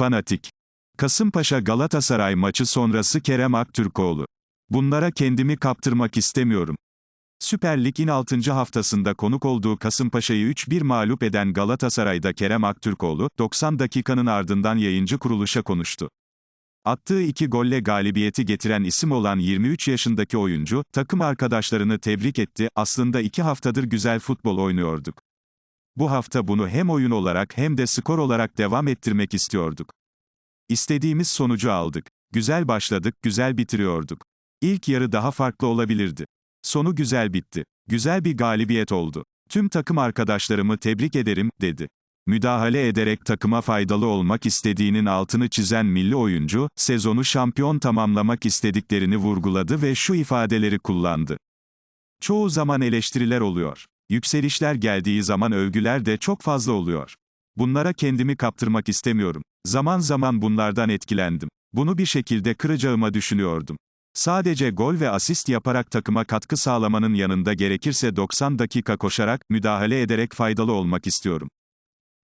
Fanatik. Kasımpaşa Galatasaray maçı sonrası Kerem Aktürkoğlu. Bunlara kendimi kaptırmak istemiyorum. Süper Lig'in 6. haftasında konuk olduğu Kasımpaşa'yı 3-1 mağlup eden Galatasaray'da Kerem Aktürkoğlu, 90 dakikanın ardından yayıncı kuruluşa konuştu. Attığı iki golle galibiyeti getiren isim olan 23 yaşındaki oyuncu, takım arkadaşlarını tebrik etti, aslında iki haftadır güzel futbol oynuyorduk. Bu hafta bunu hem oyun olarak hem de skor olarak devam ettirmek istiyorduk. İstediğimiz sonucu aldık. Güzel başladık, güzel bitiriyorduk. İlk yarı daha farklı olabilirdi. Sonu güzel bitti. Güzel bir galibiyet oldu. Tüm takım arkadaşlarımı tebrik ederim, dedi. Müdahale ederek takıma faydalı olmak istediğinin altını çizen milli oyuncu, sezonu şampiyon tamamlamak istediklerini vurguladı ve şu ifadeleri kullandı. Çoğu zaman eleştiriler oluyor. Yükselişler geldiği zaman övgüler de çok fazla oluyor. Bunlara kendimi kaptırmak istemiyorum. Zaman zaman bunlardan etkilendim. Bunu bir şekilde kıracağıma düşünüyordum. Sadece gol ve asist yaparak takıma katkı sağlamanın yanında gerekirse 90 dakika koşarak, müdahale ederek faydalı olmak istiyorum.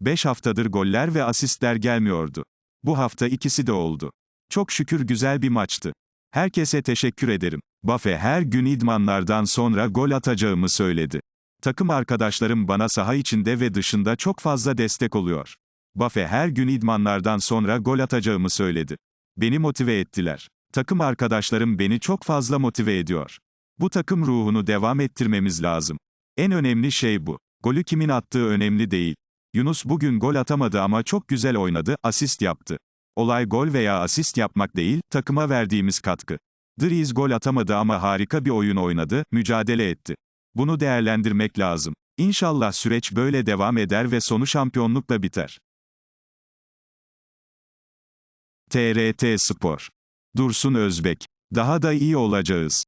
5 haftadır goller ve asistler gelmiyordu. Bu hafta ikisi de oldu. Çok şükür güzel bir maçtı. Herkese teşekkür ederim. Bafe her gün idmanlardan sonra gol atacağımı söyledi. Takım arkadaşlarım bana saha içinde ve dışında çok fazla destek oluyor. Bafe her gün idmanlardan sonra gol atacağımı söyledi. Beni motive ettiler. Takım arkadaşlarım beni çok fazla motive ediyor. Bu takım ruhunu devam ettirmemiz lazım. En önemli şey bu. Golü kimin attığı önemli değil. Yunus bugün gol atamadı ama çok güzel oynadı, asist yaptı. Olay gol veya asist yapmak değil, takıma verdiğimiz katkı. Dries gol atamadı ama harika bir oyun oynadı, mücadele etti. Bunu değerlendirmek lazım. İnşallah süreç böyle devam eder ve sonu şampiyonlukla biter. TRT Spor. Dursun Özbek. Daha da iyi olacağız.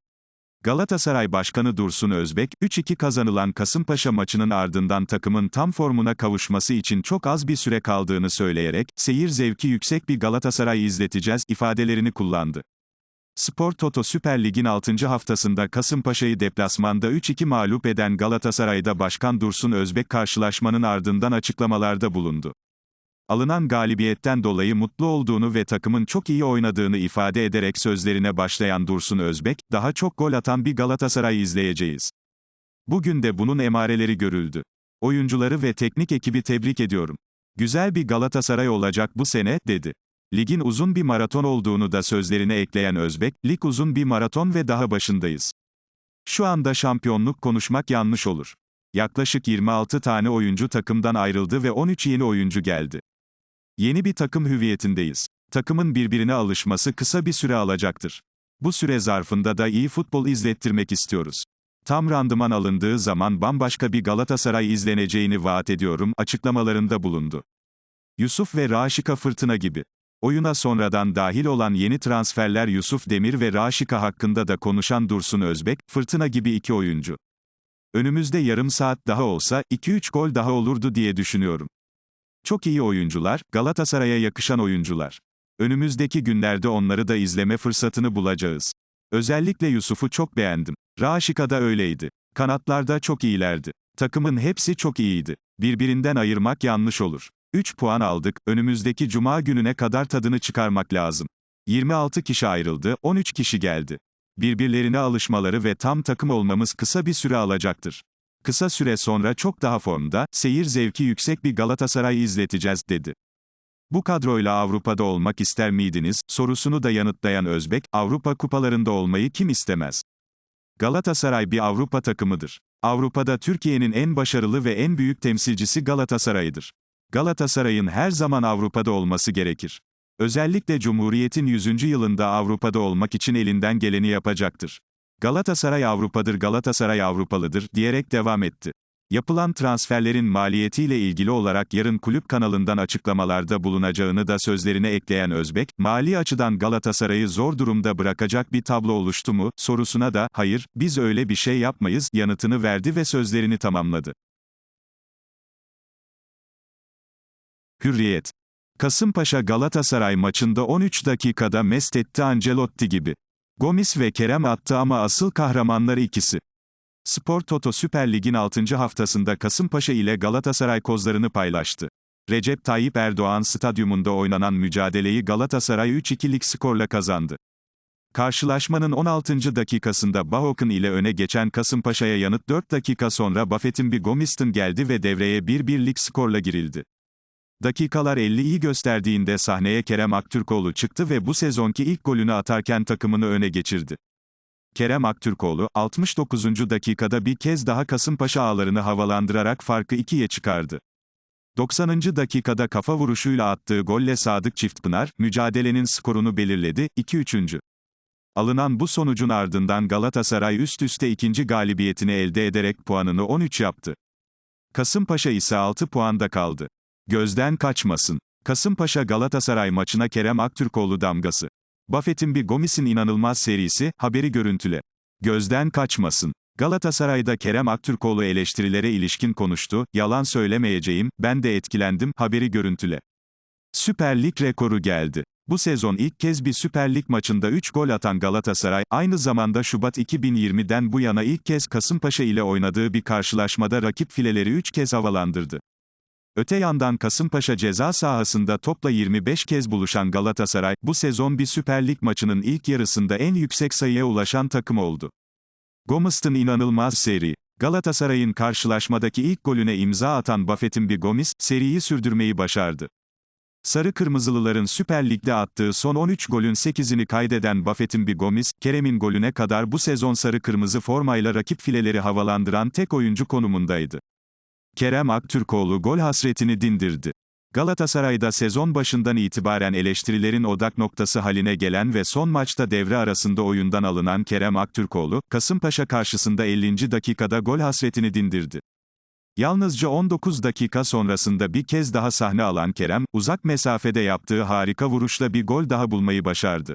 Galatasaray Başkanı Dursun Özbek, 3-2 kazanılan Kasımpaşa maçının ardından takımın tam formuna kavuşması için çok az bir süre kaldığını söyleyerek, seyir zevki yüksek bir Galatasaray izleteceğiz ifadelerini kullandı. Spor Toto Süper Lig'in 6. haftasında Kasımpaşa'yı deplasmanda 3-2 mağlup eden Galatasaray'da Başkan Dursun Özbek karşılaşmanın ardından açıklamalarda bulundu. Alınan galibiyetten dolayı mutlu olduğunu ve takımın çok iyi oynadığını ifade ederek sözlerine başlayan Dursun Özbek, daha çok gol atan bir Galatasaray izleyeceğiz. Bugün de bunun emareleri görüldü. Oyuncuları ve teknik ekibi tebrik ediyorum. Güzel bir Galatasaray olacak bu sene, dedi. Ligin uzun bir maraton olduğunu da sözlerine ekleyen Özbek, lig uzun bir maraton ve daha başındayız. Şu anda şampiyonluk konuşmak yanlış olur. Yaklaşık 26 tane oyuncu takımdan ayrıldı ve 13 yeni oyuncu geldi. Yeni bir takım hüviyetindeyiz. Takımın birbirine alışması kısa bir süre alacaktır. Bu süre zarfında da iyi futbol izlettirmek istiyoruz. Tam randıman alındığı zaman bambaşka bir Galatasaray izleneceğini vaat ediyorum açıklamalarında bulundu. Yusuf ve Raşika Fırtına gibi. Oyuna sonradan dahil olan yeni transferler Yusuf Demir ve Raşika hakkında da konuşan Dursun Özbek, Fırtına gibi iki oyuncu. Önümüzde yarım saat daha olsa, 2-3 gol daha olurdu diye düşünüyorum. Çok iyi oyuncular, Galatasaray'a yakışan oyuncular. Önümüzdeki günlerde onları da izleme fırsatını bulacağız. Özellikle Yusuf'u çok beğendim. Raşika da öyleydi. Kanatlarda çok iyilerdi. Takımın hepsi çok iyiydi. Birbirinden ayırmak yanlış olur. 3 puan aldık, önümüzdeki cuma gününe kadar tadını çıkarmak lazım. 26 kişi ayrıldı, 13 kişi geldi. Birbirlerine alışmaları ve tam takım olmamız kısa bir süre alacaktır. Kısa süre sonra çok daha formda, seyir zevki yüksek bir Galatasaray izleteceğiz, dedi. Bu kadroyla Avrupa'da olmak ister miydiniz, sorusunu da yanıtlayan Özbek, Avrupa kupalarında olmayı kim istemez? Galatasaray bir Avrupa takımıdır. Avrupa'da Türkiye'nin en başarılı ve en büyük temsilcisi Galatasaray'dır. Galatasaray'ın her zaman Avrupa'da olması gerekir. Özellikle Cumhuriyet'in 100. yılında Avrupa'da olmak için elinden geleni yapacaktır. Galatasaray Avrupa'dır Galatasaray Avrupalıdır, diyerek devam etti. Yapılan transferlerin maliyetiyle ilgili olarak yarın kulüp kanalından açıklamalarda bulunacağını da sözlerine ekleyen Özbek, mali açıdan Galatasaray'ı zor durumda bırakacak bir tablo oluştu mu, sorusuna da, hayır, biz öyle bir şey yapmayız, yanıtını verdi ve sözlerini tamamladı. Hürriyet. Kasımpaşa Galatasaray maçında 13 dakikada mest etti Ancelotti gibi. Gomis ve Kerem attı ama asıl kahramanları ikisi. Spor Toto Süper Lig'in 6. haftasında Kasımpaşa ile Galatasaray kozlarını paylaştı. Recep Tayyip Erdoğan stadyumunda oynanan mücadeleyi Galatasaray 3-2'lik skorla kazandı. Karşılaşmanın 16. dakikasında Bahokun ile öne geçen Kasımpaşa'ya yanıt 4 dakika sonra Buffett'in bir Gomiston geldi ve devreye 1-1'lik skorla girildi. Dakikalar 50'yi gösterdiğinde sahneye Kerem Aktürkoğlu çıktı ve bu sezonki ilk golünü atarken takımını öne geçirdi. Kerem Aktürkoğlu, 69. dakikada bir kez daha Kasımpaşa ağlarını havalandırarak farkı 2'ye çıkardı. 90. dakikada kafa vuruşuyla attığı golle Sadık Çiftpınar, mücadelenin skorunu belirledi, 2-3. Alınan bu sonucun ardından Galatasaray üst üste ikinci galibiyetini elde ederek puanını 13 yaptı. Kasımpaşa ise 6 puanda kaldı. Gözden kaçmasın. Kasımpaşa Galatasaray maçına Kerem Aktürkoğlu damgası. Buffett'in bir Gomis'in inanılmaz serisi, haberi görüntüle. Gözden kaçmasın. Galatasaray'da Kerem Aktürkoğlu eleştirilere ilişkin konuştu, yalan söylemeyeceğim, ben de etkilendim, haberi görüntüle. Süper Lig rekoru geldi. Bu sezon ilk kez bir Süper Lig maçında 3 gol atan Galatasaray, aynı zamanda Şubat 2020'den bu yana ilk kez Kasımpaşa ile oynadığı bir karşılaşmada rakip fileleri 3 kez havalandırdı. Öte yandan Kasımpaşa ceza sahasında topla 25 kez buluşan Galatasaray, bu sezon bir Süper Lig maçının ilk yarısında en yüksek sayıya ulaşan takım oldu. Gomis'tin inanılmaz seri. Galatasaray'ın karşılaşmadaki ilk golüne imza atan Buffett'in bir Gomis, seriyi sürdürmeyi başardı. Sarı Kırmızılıların Süper Lig'de attığı son 13 golün 8'ini kaydeden Buffett'in bir Gomis, Kerem'in golüne kadar bu sezon sarı kırmızı formayla rakip fileleri havalandıran tek oyuncu konumundaydı. Kerem Aktürkoğlu gol hasretini dindirdi. Galatasaray'da sezon başından itibaren eleştirilerin odak noktası haline gelen ve son maçta devre arasında oyundan alınan Kerem Aktürkoğlu, Kasımpaşa karşısında 50. dakikada gol hasretini dindirdi. Yalnızca 19 dakika sonrasında bir kez daha sahne alan Kerem, uzak mesafede yaptığı harika vuruşla bir gol daha bulmayı başardı.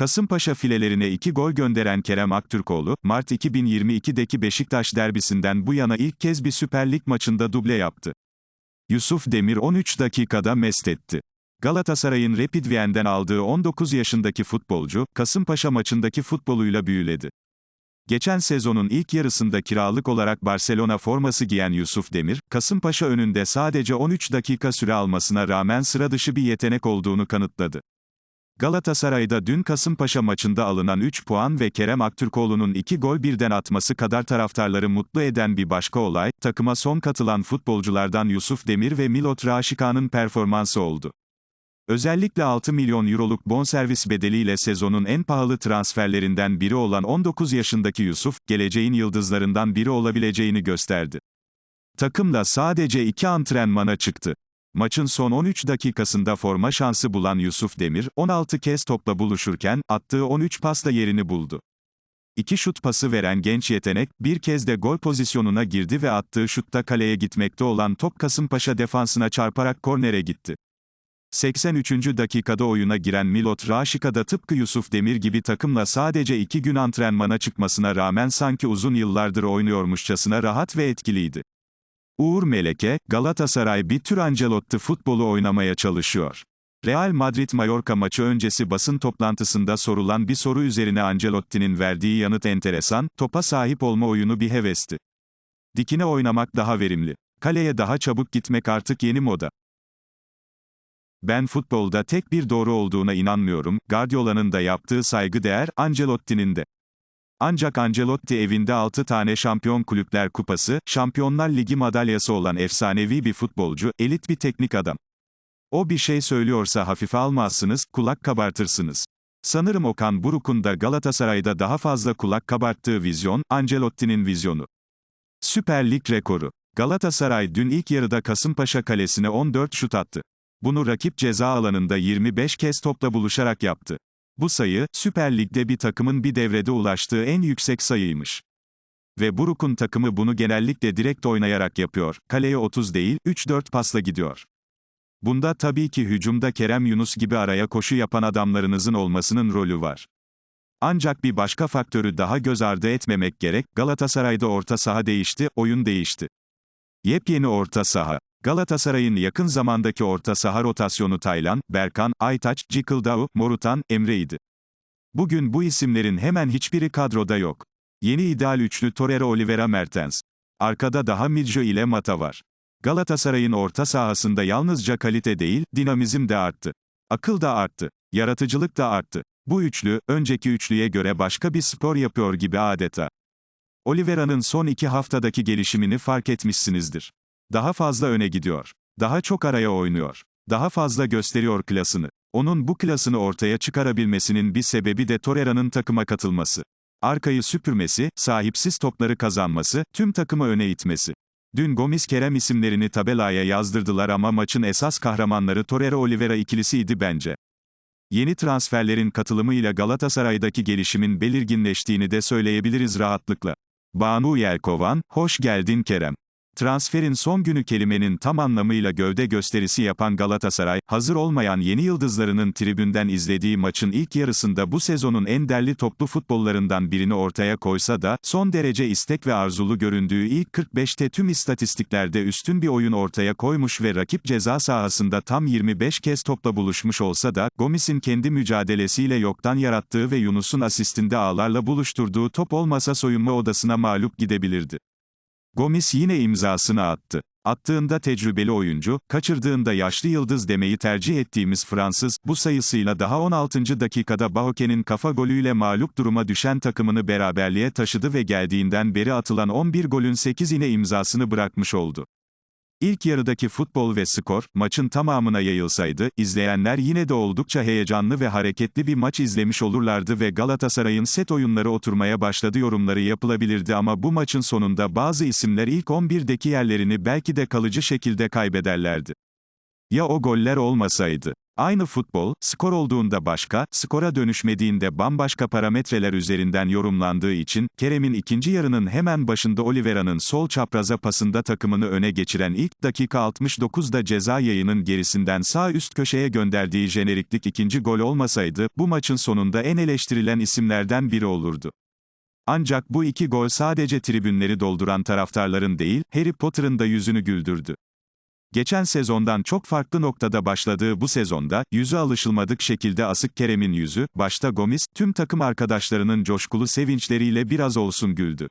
Kasımpaşa filelerine iki gol gönderen Kerem Aktürkoğlu, Mart 2022'deki Beşiktaş derbisinden bu yana ilk kez bir Süper Lig maçında duble yaptı. Yusuf Demir 13 dakikada mest etti. Galatasaray'ın Rapid Wien'den aldığı 19 yaşındaki futbolcu, Kasımpaşa maçındaki futboluyla büyüledi. Geçen sezonun ilk yarısında kiralık olarak Barcelona forması giyen Yusuf Demir, Kasımpaşa önünde sadece 13 dakika süre almasına rağmen sıra dışı bir yetenek olduğunu kanıtladı. Galatasaray'da dün Kasımpaşa maçında alınan 3 puan ve Kerem Aktürkoğlu'nun 2 gol birden atması kadar taraftarları mutlu eden bir başka olay, takıma son katılan futbolculardan Yusuf Demir ve Milot Raşika'nın performansı oldu. Özellikle 6 milyon euroluk bonservis bedeliyle sezonun en pahalı transferlerinden biri olan 19 yaşındaki Yusuf, geleceğin yıldızlarından biri olabileceğini gösterdi. Takımla sadece 2 antrenmana çıktı. Maçın son 13 dakikasında forma şansı bulan Yusuf Demir, 16 kez topla buluşurken, attığı 13 pasla yerini buldu. İki şut pası veren genç yetenek, bir kez de gol pozisyonuna girdi ve attığı şutta kaleye gitmekte olan top Kasımpaşa defansına çarparak kornere gitti. 83. dakikada oyuna giren Milot Raşika da tıpkı Yusuf Demir gibi takımla sadece iki gün antrenmana çıkmasına rağmen sanki uzun yıllardır oynuyormuşçasına rahat ve etkiliydi. Uğur Meleke, Galatasaray bir tür Ancelotti futbolu oynamaya çalışıyor. Real Madrid-Mallorca maçı öncesi basın toplantısında sorulan bir soru üzerine Ancelotti'nin verdiği yanıt enteresan, topa sahip olma oyunu bir hevesti. Dikine oynamak daha verimli. Kaleye daha çabuk gitmek artık yeni moda. Ben futbolda tek bir doğru olduğuna inanmıyorum, Guardiola'nın da yaptığı saygıdeğer, Ancelotti'nin de. Ancak Ancelotti evinde 6 tane Şampiyon Kulüpler Kupası, Şampiyonlar Ligi madalyası olan efsanevi bir futbolcu, elit bir teknik adam. O bir şey söylüyorsa hafife almazsınız, kulak kabartırsınız. Sanırım Okan Buruk'un da Galatasaray'da daha fazla kulak kabarttığı vizyon, Ancelotti'nin vizyonu. Süper Lig rekoru. Galatasaray dün ilk yarıda Kasımpaşa kalesine 14 şut attı. Bunu rakip ceza alanında 25 kez topla buluşarak yaptı. Bu sayı, Süper Lig'de bir takımın bir devrede ulaştığı en yüksek sayıymış. Ve Buruk'un takımı bunu genellikle direkt oynayarak yapıyor, kaleye 30 değil, 3-4 pasla gidiyor. Bunda tabii ki hücumda Kerem Yunus gibi araya koşu yapan adamlarınızın olmasının rolü var. Ancak bir başka faktörü daha göz ardı etmemek gerek, Galatasaray'da orta saha değişti, oyun değişti. Yepyeni orta saha. Galatasaray'ın yakın zamandaki orta saha rotasyonu Taylan, Berkan, Aytaç, Cikıldao, Morutan, Emre'ydi. Bugün bu isimlerin hemen hiçbiri kadroda yok. Yeni ideal üçlü Torreira Oliveira Mertens. Arkada daha Midjo ile Mata var. Galatasaray'ın orta sahasında yalnızca kalite değil, dinamizm de arttı. Akıl da arttı. Yaratıcılık da arttı. Bu üçlü, önceki üçlüye göre başka bir spor yapıyor gibi adeta. Oliveira'nın son iki haftadaki gelişimini fark etmişsinizdir. Daha fazla öne gidiyor. Daha çok araya oynuyor. Daha fazla gösteriyor klasını. Onun bu klasını ortaya çıkarabilmesinin bir sebebi de Torreira'nın takıma katılması. Arkayı süpürmesi, sahipsiz topları kazanması, tüm takımı öne itmesi. Dün Gomis Kerem isimlerini tabelaya yazdırdılar ama maçın esas kahramanları Torreira-Oliveira ikilisiydi bence. Yeni transferlerin katılımıyla Galatasaray'daki gelişimin belirginleştiğini de söyleyebiliriz rahatlıkla. Banu Yelkovan, hoş geldin Kerem. Transferin son günü kelimenin tam anlamıyla gövde gösterisi yapan Galatasaray, hazır olmayan yeni yıldızlarının tribünden izlediği maçın ilk yarısında bu sezonun en derli toplu futbollarından birini ortaya koysa da, son derece istek ve arzulu göründüğü ilk 45'te tüm istatistiklerde üstün bir oyun ortaya koymuş ve rakip ceza sahasında tam 25 kez topla buluşmuş olsa da, Gomis'in kendi mücadelesiyle yoktan yarattığı ve Yunus'un asistinde ağlarla buluşturduğu top olmasa soyunma odasına mağlup gidebilirdi. Gomis yine imzasını attı. Attığında tecrübeli oyuncu, kaçırdığında yaşlı yıldız demeyi tercih ettiğimiz Fransız, bu sayısıyla daha 16. dakikada Bahoke'nin kafa golüyle mağlup duruma düşen takımını beraberliğe taşıdı ve geldiğinden beri atılan 11 golün 8'ine imzasını bırakmış oldu. İlk yarıdaki futbol ve skor, maçın tamamına yayılsaydı, izleyenler yine de oldukça heyecanlı ve hareketli bir maç izlemiş olurlardı ve Galatasaray'ın set oyunları oturmaya başladı yorumları yapılabilirdi ama bu maçın sonunda bazı isimler ilk 11'deki yerlerini belki de kalıcı şekilde kaybederlerdi. Ya o goller olmasaydı? Aynı futbol, skor olduğunda başka, skora dönüşmediğinde bambaşka parametreler üzerinden yorumlandığı için, Kerem'in ikinci yarının hemen başında Oliveira'nın sol çapraza pasında takımını öne geçiren ilk dakika 69'da ceza yayının gerisinden sağ üst köşeye gönderdiği jeneriklik ikinci gol olmasaydı, bu maçın sonunda en eleştirilen isimlerden biri olurdu. Ancak bu iki gol sadece tribünleri dolduran taraftarların değil, Harry Potter'ın da yüzünü güldürdü. Geçen sezondan çok farklı noktada başladığı bu sezonda, yüzü alışılmadık şekilde asık Kerem'in yüzü, başta Gomis, tüm takım arkadaşlarının coşkulu sevinçleriyle biraz olsun güldü.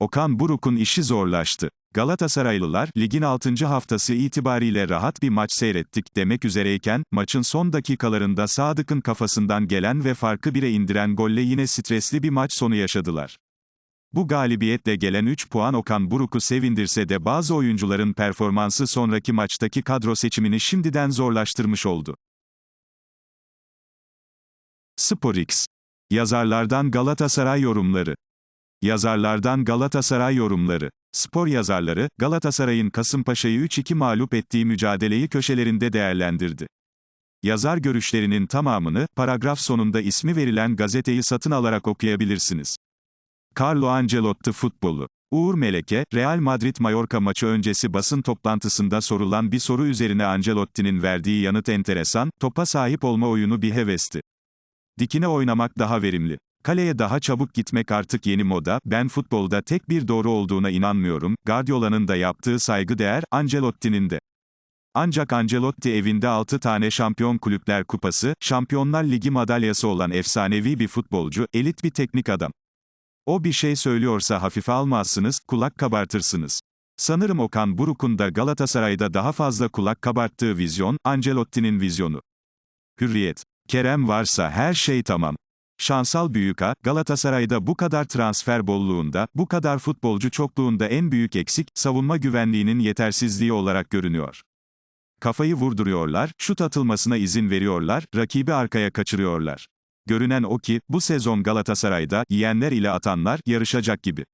Okan Buruk'un işi zorlaştı. Galatasaraylılar, ligin 6. haftası itibariyle rahat bir maç seyrettik demek üzereyken, maçın son dakikalarında Sadık'ın kafasından gelen ve farkı bire indiren golle yine stresli bir maç sonu yaşadılar. Bu galibiyetle gelen 3 puan Okan Buruk'u sevindirse de bazı oyuncuların performansı sonraki maçtaki kadro seçimini şimdiden zorlaştırmış oldu. SporX. Yazarlardan Galatasaray yorumları. Yazarlardan Galatasaray yorumları. Spor yazarları, Galatasaray'ın Kasımpaşa'yı 3-2 mağlup ettiği mücadeleyi köşelerinde değerlendirdi. Yazar görüşlerinin tamamını, paragraf sonunda ismi verilen gazeteyi satın alarak okuyabilirsiniz. Carlo Ancelotti futbolu. Uğur Meleke, Real Madrid-Mallorca maçı öncesi basın toplantısında sorulan bir soru üzerine Ancelotti'nin verdiği yanıt enteresan, topa sahip olma oyunu bir hevesti. Dikine oynamak daha verimli. Kaleye daha çabuk gitmek artık yeni moda, ben futbolda tek bir doğru olduğuna inanmıyorum, Guardiola'nın da yaptığı saygıdeğer, Ancelotti'nin de. Ancak Ancelotti evinde 6 tane şampiyon kulüpler kupası, Şampiyonlar Ligi madalyası olan efsanevi bir futbolcu, elit bir teknik adam. O bir şey söylüyorsa hafife almazsınız, kulak kabartırsınız. Sanırım Okan Buruk'un da Galatasaray'da daha fazla kulak kabarttığı vizyon, Ancelotti'nin vizyonu. Hürriyet. Kerem varsa her şey tamam. Şansal Büyüka, Galatasaray'da bu kadar transfer bolluğunda, bu kadar futbolcu çokluğunda en büyük eksik, savunma güvenliğinin yetersizliği olarak görünüyor. Kafayı vurduruyorlar, şut atılmasına izin veriyorlar, rakibi arkaya kaçırıyorlar. Görünen o ki, bu sezon Galatasaray'da, yiyenler ile atanlar, yarışacak gibi.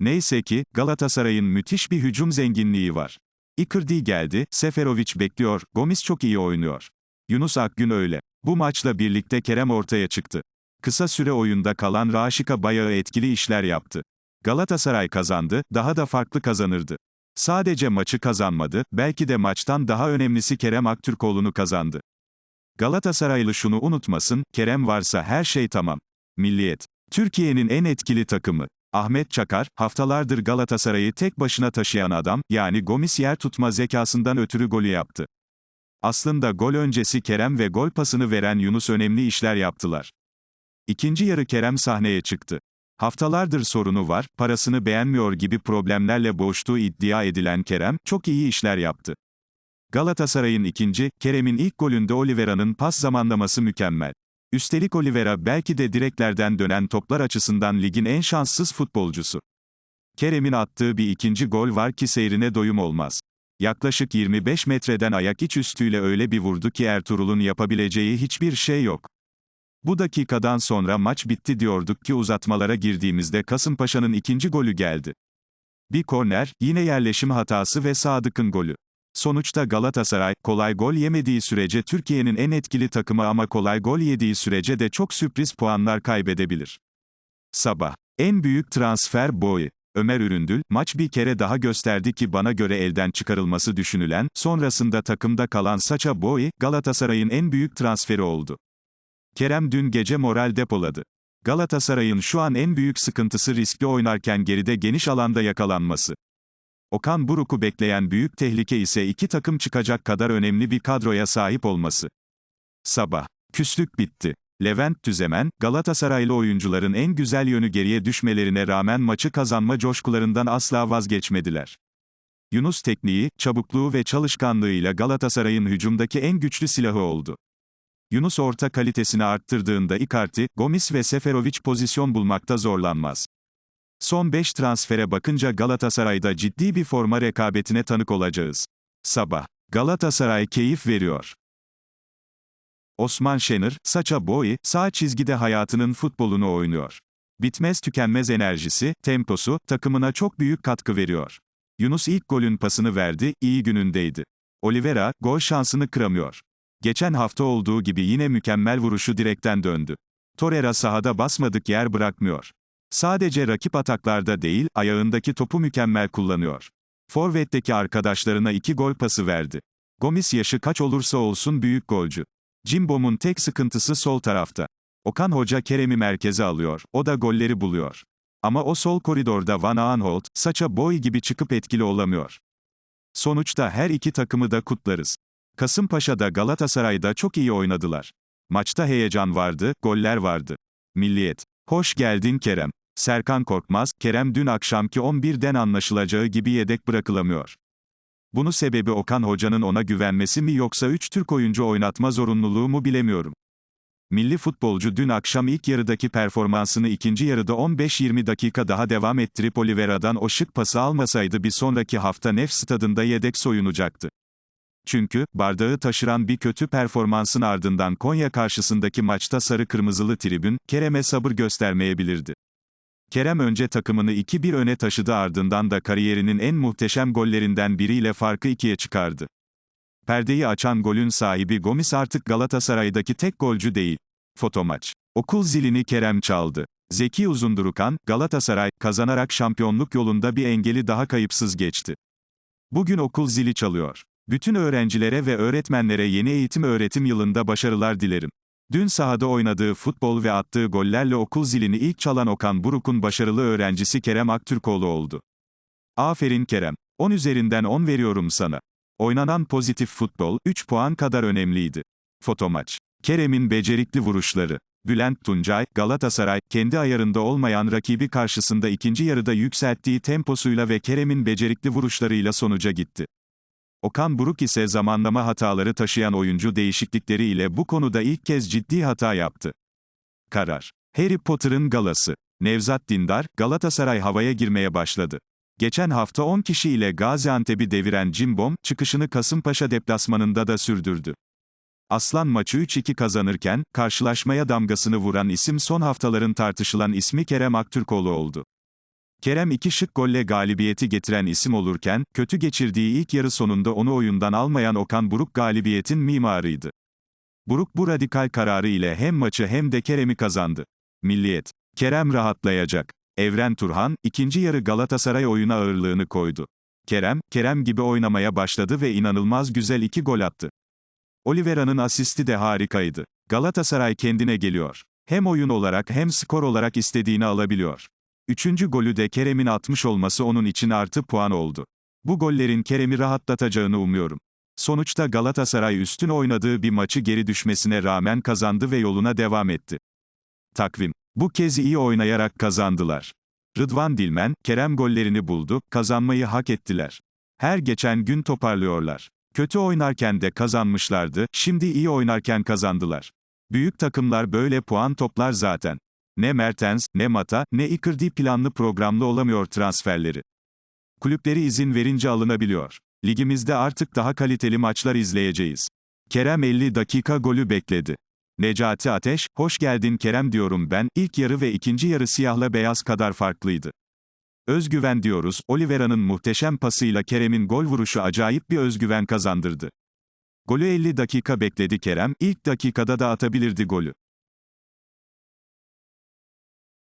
Neyse ki, Galatasaray'ın müthiş bir hücum zenginliği var. Icardi geldi, Seferovic bekliyor, Gomis çok iyi oynuyor. Yunus Akgün öyle. Bu maçla birlikte Kerem ortaya çıktı. Kısa süre oyunda kalan Raşika bayağı etkili işler yaptı. Galatasaray kazandı, daha da farklı kazanırdı. Sadece maçı kazanmadı, belki de maçtan daha önemlisi Kerem Aktürkoğlu'nu kazandı. Galatasaraylı şunu unutmasın, Kerem varsa her şey tamam. Milliyet. Türkiye'nin en etkili takımı. Ahmet Çakar, haftalardır Galatasaray'ı tek başına taşıyan adam, yani Gomis yer tutma zekasından ötürü golü yaptı. Aslında gol öncesi Kerem ve gol pasını veren Yunus önemli işler yaptılar. İkinci yarı Kerem sahneye çıktı. Haftalardır sorunu var, parasını beğenmiyor gibi problemlerle boğuştuğu iddia edilen Kerem, çok iyi işler yaptı. Galatasaray'ın ikinci, Kerem'in ilk golünde Oliveira'nın pas zamanlaması mükemmel. Üstelik Oliveira belki de direklerden dönen toplar açısından ligin en şanssız futbolcusu. Kerem'in attığı bir ikinci gol var ki seyrine doyum olmaz. Yaklaşık 25 metreden ayak iç üstüyle öyle bir vurdu ki Ertuğrul'un yapabileceği hiçbir şey yok. Bu dakikadan sonra maç bitti diyorduk ki uzatmalara girdiğimizde Kasımpaşa'nın ikinci golü geldi. Bir korner, yine yerleşim hatası ve Sadık'ın golü. Sonuçta Galatasaray, kolay gol yemediği sürece Türkiye'nin en etkili takımı ama kolay gol yediği sürece de çok sürpriz puanlar kaybedebilir. Sabah. En büyük transfer Boy. Ömer Üründül, maç bir kere daha gösterdi ki bana göre elden çıkarılması düşünülen, sonrasında takımda kalan Saça Boy, Galatasaray'ın en büyük transferi oldu. Kerem dün gece moral depoladı. Galatasaray'ın şu an en büyük sıkıntısı riskli oynarken geride geniş alanda yakalanması. Okan Buruk'u bekleyen büyük tehlike ise iki takım çıkacak kadar önemli bir kadroya sahip olması. Sabah. Küslük bitti. Levent Tüzemen, Galatasaraylı oyuncuların en güzel yönü geriye düşmelerine rağmen maçı kazanma coşkularından asla vazgeçmediler. Yunus tekniği, çabukluğu ve çalışkanlığıyla Galatasaray'ın hücumdaki en güçlü silahı oldu. Yunus orta kalitesini arttırdığında Icardi, Gomis ve Seferovic pozisyon bulmakta zorlanmaz. Son 5 transfere bakınca Galatasaray'da ciddi bir forma rekabetine tanık olacağız. Sabah. Galatasaray keyif veriyor. Osman Şenir, Saça Boy, sağ çizgide hayatının futbolunu oynuyor. Bitmez tükenmez enerjisi, temposu, takımına çok büyük katkı veriyor. Yunus ilk golün pasını verdi, iyi günündeydi. Oliveira, gol şansını kıramıyor. Geçen hafta olduğu gibi yine mükemmel vuruşu direkten döndü. Torreira sahada basmadık yer bırakmıyor. Sadece rakip ataklarda değil, ayağındaki topu mükemmel kullanıyor. Forvet'teki arkadaşlarına iki gol pası verdi. Gomis yaşı kaç olursa olsun büyük golcü. Cimbom'un tek sıkıntısı sol tarafta. Okan Hoca Kerem'i merkeze alıyor, o da golleri buluyor. Ama o sol koridorda Van Aanholt, Saça Boy gibi çıkıp etkili olamıyor. Sonuçta her iki takımı da kutlarız. Kasımpaşa'da Galatasaray'da çok iyi oynadılar. Maçta heyecan vardı, goller vardı. Milliyet. Hoş geldin Kerem. Serkan Korkmaz, Kerem dün akşamki 11'den anlaşılacağı gibi yedek bırakılamıyor. Bunu sebebi Okan Hoca'nın ona güvenmesi mi yoksa 3 Türk oyuncu oynatma zorunluluğu mu bilemiyorum. Milli futbolcu dün akşam ilk yarıdaki performansını ikinci yarıda 15-20 dakika daha devam ettirip Oliveira'dan o şık pası almasaydı bir sonraki hafta Nef stadında yedek soyunacaktı. Çünkü, bardağı taşıran bir kötü performansın ardından Konya karşısındaki maçta sarı kırmızılı tribün, Kerem'e sabır göstermeyebilirdi. Kerem önce takımını 2-1 öne taşıdı ardından da kariyerinin en muhteşem gollerinden biriyle farkı ikiye çıkardı. Perdeyi açan golün sahibi Gomis artık Galatasaray'daki tek golcü değil. Fotomaç. Okul zilini Kerem çaldı. Zeki Uzundurukan, Galatasaray, kazanarak şampiyonluk yolunda bir engeli daha kayıpsız geçti. Bugün okul zili çalıyor. Bütün öğrencilere ve öğretmenlere yeni eğitim öğretim yılında başarılar dilerim. Dün sahada oynadığı futbol ve attığı gollerle okul zilini ilk çalan Okan Buruk'un başarılı öğrencisi Kerem Aktürkoğlu oldu. Aferin Kerem. 10 üzerinden 10 veriyorum sana. Oynanan pozitif futbol, 3 puan kadar önemliydi. Fotomaç. Kerem'in becerikli vuruşları. Bülent Tuncay, Galatasaray, kendi ayarında olmayan rakibi karşısında ikinci yarıda yükselttiği temposuyla ve Kerem'in becerikli vuruşlarıyla sonuca gitti. Okan Buruk ise zamanlama hataları taşıyan oyuncu değişiklikleri ile bu konuda ilk kez ciddi hata yaptı. Karar. Harry Potter'ın galası. Nevzat Dindar, Galatasaray havaya girmeye başladı. Geçen hafta 10 kişi ile Gaziantep'i deviren Cimbom, çıkışını Kasımpaşa deplasmanında da sürdürdü. Aslan maçı 3-2 kazanırken, karşılaşmaya damgasını vuran isim son haftaların tartışılan ismi Kerem Aktürkoğlu oldu. Kerem iki şık golle galibiyeti getiren isim olurken, kötü geçirdiği ilk yarı sonunda onu oyundan almayan Okan Buruk galibiyetin mimarıydı. Buruk bu radikal kararı ile hem maçı hem de Kerem'i kazandı. Milliyet. Kerem rahatlayacak. Evren Turhan, ikinci yarı Galatasaray oyuna ağırlığını koydu. Kerem, Kerem gibi oynamaya başladı ve inanılmaz güzel iki gol attı. Oliveira'nın asisti de harikaydı. Galatasaray kendine geliyor. Hem oyun olarak hem skor olarak istediğini alabiliyor. Üçüncü golü de Kerem'in atmış olması onun için artı puan oldu. Bu gollerin Kerem'i rahatlatacağını umuyorum. Sonuçta Galatasaray üstün oynadığı bir maçı geri düşmesine rağmen kazandı ve yoluna devam etti. Takvim Bu kez iyi oynayarak kazandılar. Rıdvan Dilmen, Kerem gollerini buldu, kazanmayı hak ettiler. Her geçen gün toparlıyorlar. Kötü oynarken de kazanmışlardı, şimdi iyi oynarken kazandılar. Büyük takımlar böyle puan toplar zaten. Ne Mertens, ne Mata, ne Icardi planlı programlı olamıyor transferleri. Kulüpleri izin verince alınabiliyor. Ligimizde artık daha kaliteli maçlar izleyeceğiz. Kerem 50 dakika golü bekledi. Necati Ateş, hoş geldin Kerem diyorum ben, ilk yarı ve ikinci yarı siyahla beyaz kadar farklıydı. Özgüven diyoruz, Oliveira'nın muhteşem pasıyla Kerem'in gol vuruşu acayip bir özgüven kazandırdı. Golü 50 dakika bekledi Kerem, ilk dakikada da atabilirdi golü.